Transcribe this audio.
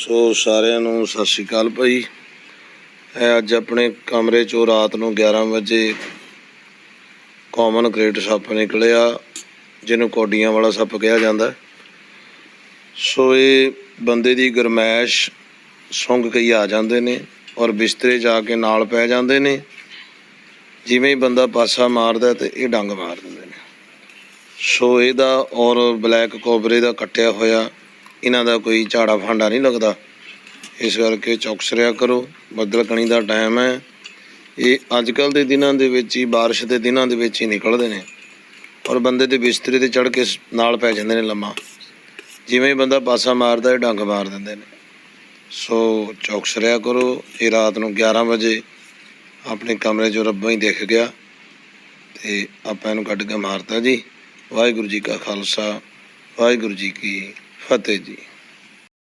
ਸੋ ਸਾਰਿਆਂ ਨੂੰ ਸਤਿ ਸ਼੍ਰੀ ਅਕਾਲ ਭਾਈ। ਇਹ ਅੱਜ ਆਪਣੇ ਕਮਰੇ ਚੋਂ ਰਾਤ ਨੂੰ 11 ਵਜੇ ਕਾਮਨ ਕ੍ਰੇਟ ਸੱਪ ਨਿਕਲਿਆ, ਜਿਹਨੂੰ ਕੋਡੀਆਂ ਵਾਲਾ ਸੱਪ ਕਿਹਾ ਜਾਂਦਾ। ਸੋ ਇਹ ਬੰਦੇ ਦੀ ਗਰਮੈਸ਼ ਸੁੰਘ ਕੇ ਆ ਜਾਂਦੇ ਨੇ ਔਰ ਬਿਸਤਰੇ ਜਾ ਕੇ ਨਾਲ ਪੈ ਜਾਂਦੇ ਨੇ। ਜਿਵੇਂ ਹੀ ਬੰਦਾ ਪਾਸਾ ਮਾਰਦਾ ਤੇ ਇਹ ਡੰਗ ਮਾਰ ਦਿੰਦੇ ਨੇ। ਸੋ ਇਹਦਾ ਔਰ ਬਲੈਕ ਕੋਬਰੇ ਦਾ ਕੱਟਿਆ ਹੋਇਆ ਇਹਨਾਂ ਦਾ ਕੋਈ ਝਾੜਾ ਫਾਂਡਾ ਨਹੀਂ ਲੱਗਦਾ। ਇਸ ਕਰਕੇ ਚੌਕਸ ਰਿਆ ਕਰੋ। ਬੱਦਲ ਕਣੀ ਦਾ ਟਾਈਮ ਹੈ। ਇਹ ਅੱਜ ਕੱਲ ਦੇ ਦਿਨਾਂ ਦੇ ਵਿੱਚ ਹੀ, ਬਾਰਿਸ਼ ਦੇ ਦਿਨਾਂ ਦੇ ਵਿੱਚ ਹੀ ਨਿਕਲਦੇ ਨੇ। ਔਰ ਬੰਦੇ ਦੇ ਬਿਸਤਰੇ ਤੇ ਚੜ ਕੇ ਨਾਲ ਪੈ ਜਾਂਦੇ ਨੇ ਲੰਮਾ। ਜਿਵੇਂ ਬੰਦਾ ਪਾਸਾ ਮਾਰਦਾ ਇਹ ਡੰਗ ਮਾਰ ਦਿੰਦੇ ਨੇ। ਸੋ ਚੌਕਸ ਰਿਆ ਕਰੋ। ਇਹ ਰਾਤ ਨੂੰ 11 ਵਜੇ ਆਪਣੇ ਕਮਰੇ 'ਚੋਂ ਰੱਬਾਂ ਹੀ ਦਿਖ ਗਿਆ। ਤੇ ਆਪਾਂ ਇਹਨੂੰ ਕੱਢ ਕੇ ਮਾਰਤਾ ਜੀ। ਵਾਹਿਗੁਰੂ ਜੀ ਕਾ ਖਾਲਸਾ। ਵਾਹਿਗੁਰੂ ਜੀ ਕੀ ਫਤਿਹ ਜੀ।